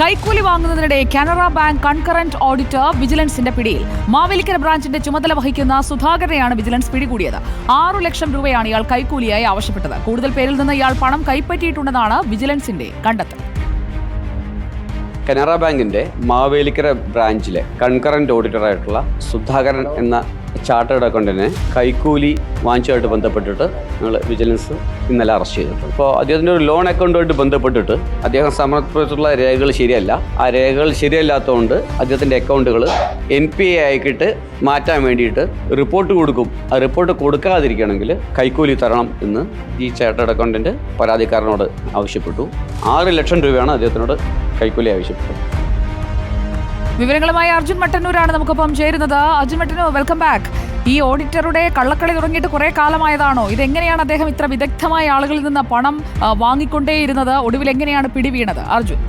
കൈക്കൂലി വാങ്ങുന്നതിനിടെ Canara bank concurrent auditor വിജിലൻസിന്റെ പിടിയിൽ. മാവേലിക്കര ബ്രാഞ്ചിന്റെ ചുമതല വഹിക്കുന്ന സുധാകരനെയാണ് വിജിലൻസ് പിടികൂടിയത്. ആറു ലക്ഷം രൂപയാണ് ഇയാൾ കൈക്കൂലിയായി ആവശ്യപ്പെട്ടത്. കൂടുതൽ പേരിൽ നിന്ന് ഇയാൾ പണം കൈപ്പറ്റിയിട്ടുണ്ടെന്നാണ് വിജിലൻസിന്റെ കണ്ടെത്തൽ. കനറ ബാങ്കിന്റെ മാവേലിക്കര ബ്രാഞ്ചിലെ കൺകറന്റ് ഓഡിറ്റർ ആയിട്ടുള്ള സുധാകരൻ എന്ന ചാർട്ടേഡ് അക്കൗണ്ടിനെ കൈക്കൂലി വാങ്ങിച്ചതായിട്ട് ബന്ധപ്പെട്ടിട്ട് ഞങ്ങൾ വിജിലൻസ് ഇന്നലെ അറസ്റ്റ് ചെയ്തിട്ടുണ്ട്. അപ്പോൾ അദ്ദേഹത്തിന്റെ ഒരു ലോൺ അക്കൗണ്ടുമായിട്ട് ബന്ധപ്പെട്ടിട്ട് അദ്ദേഹം സമർപ്പിച്ചിട്ടുള്ള രേഖകൾ ശരിയല്ല. ആ രേഖകൾ ശരിയല്ലാത്തതുകൊണ്ട് അദ്ദേഹത്തിന്റെ അക്കൗണ്ടുകൾ എൻ പി എ ആക്കിയിട്ട് മാറ്റാൻ വേണ്ടിയിട്ട് റിപ്പോർട്ട് കൊടുക്കും. ആ റിപ്പോർട്ട് കൊടുക്കാതിരിക്കണമെങ്കിൽ കൈക്കൂലി തരണം എന്ന് ഈ ചാർട്ടേഡ് അക്കൗണ്ടിന്റെ പരാതിക്കാരനോട് ആവശ്യപ്പെട്ടു. ആറ് ലക്ഷം രൂപയാണ് അദ്ദേഹത്തിനോട് കൈക്കൂലി ആവശ്യപ്പെട്ടത്. വിവരങ്ങളുമായി അർജുൻ മട്ടന്നൂരാണ് നമുക്കൊപ്പം ചേരുന്നത്. അർജുൻ മട്ടന്നൂർ വെൽക്കം ബാക്ക് ഈ ഓഡിറ്ററുടെ കള്ളക്കളി തുടങ്ങിയിട്ട് കുറെ കാലമായതാണോ? ഇതെങ്ങനെയാണ് അദ്ദേഹം ഇത്ര വിദഗ്ധമായ ആളുകളിൽ നിന്ന് പണം വാങ്ങിക്കൊണ്ടേയിരുന്നത്? ഒടുവിൽ എങ്ങനെയാണ് പിടിവീണത്? അർജുൻ.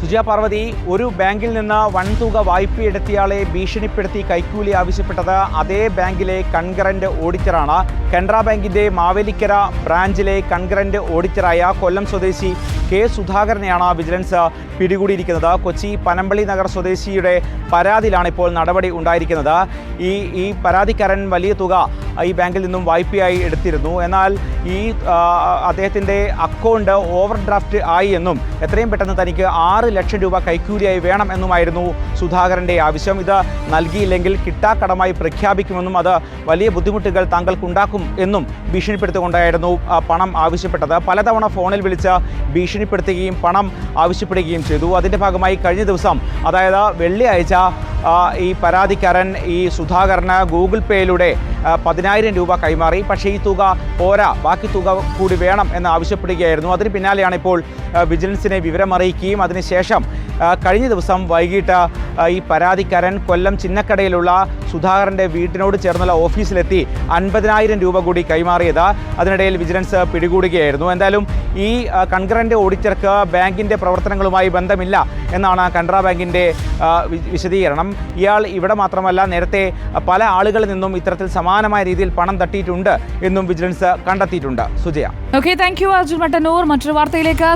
സുജയ പാർവതി ഒരു ബാങ്കിൽ നിന്ന് വൻതുക വായ്പയെടുത്തിയാളെ ഭീഷണിപ്പെടുത്തി കൈക്കൂലി ആവശ്യപ്പെട്ടത് അതേ ബാങ്കിലെ കൺകറന്റ് ഓഡിറ്ററാണ്. കനറ ബാങ്കിന്റെ മാവേലിക്കര ബ്രാഞ്ചിലെ കൺകറന്റ് ഓഡിറ്ററായ കൊല്ലം സ്വദേശി കെ സുധാകരനെയാണ് വിജിലൻസ് പിടികൂടിയിരിക്കുന്നത്. കൊച്ചി പനമ്പള്ളി നഗർ സ്വദേശിയുടെ പരാതിയിലാണ് ഇപ്പോൾ നടപടി ഉണ്ടായിരിക്കുന്നത്. ഈ ഈ പരാതിക്കാരൻ വലിയ തുക ഈ ബാങ്കിൽ നിന്നും വായ്പയായി എടുത്തിരുന്നു. എന്നാൽ ഈ അദ്ദേഹത്തിന്റെ അക്കൗണ്ട് ഓവർ ഡ്രാഫ്റ്റ് ആയി എന്നും എത്രയും പെട്ടെന്ന് തനിക്ക് ആറ് ലക്ഷം രൂപ കൈക്കൂലിയായി വേണം എന്നുമായിരുന്നു സുധാകരന്റെ ആവശ്യം. ഇത് നൽകിയില്ലെങ്കിൽ കിട്ടാക്കടമായി പ്രഖ്യാപിക്കുമെന്നും അത് വലിയ ബുദ്ധിമുട്ടുകൾ താങ്കൾക്കുണ്ടാക്കും എന്നും ഭീഷണിപ്പെടുത്തിക്കൊണ്ടായിരുന്നു പണം ആവശ്യപ്പെട്ടത്. പലതവണ ഫോണിൽ വിളിച്ച് ഭീഷണിപ്പെടുത്തുകയും പണം ആവശ്യപ്പെടുകയും ചെയ്തു. അതിന്റെ ഭാഗമായി കഴിഞ്ഞ ദിവസം അതായത് വെള്ളിയാഴ്ച ഈ പരാതിക്കാരൻ ഈ സുധാകരന് ഗൂഗിൾ പേയിലൂടെ പതിനായിരം രൂപ കൈമാറി. പക്ഷേ ഈ തുക പോരാ. ബാക്കി തുക കൂടി വേണം എന്ന് ആവശ്യപ്പെടുകയായിരുന്നു. അതിന് പിന്നാലെയാണ് ഇപ്പോൾ വിജിലൻസിനെ വിവരമറിയിക്കുകയും അതിനുശേഷം കഴിഞ്ഞ ദിവസം വൈകിട്ട് ഈ പരാതിക്കാരൻ കൊല്ലം ചിന്നക്കടയിലുള്ള സുധാകരന്റെ വീട്ടിനോട് ചേർന്നുള്ള ഓഫീസിലെത്തി അൻപതിനായിരം രൂപ കൂടി കൈമാറിയത്. അതിനിടയിൽ വിജിലൻസ് പിടികൂടുകയായിരുന്നു. എന്തായാലും ഈ കൺകറന്റ് ഓഡിറ്റർക്ക് ബാങ്കിന്റെ പ്രവർത്തനങ്ങളുമായി ബന്ധമില്ല എന്നാണ് കനറ ബാങ്കിന്റെ വിശദീകരണം. ഇയാൾ ഇവിടെ മാത്രമല്ല നേരത്തെ പല ആളുകളിൽ നിന്നും ഇത്തരത്തിൽ സമാനമായ രീതിയിൽ പണം തട്ടിയിട്ടുണ്ട് എന്നും വിജിലൻസ് കണ്ടെത്തിയിട്ടുണ്ട്. Sujaya. Okay thank you Arjun മറ്റൊരു വാർത്തയിലേക്ക്